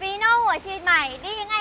ฟีโน่หัวฉีดใหม่ ดียังไง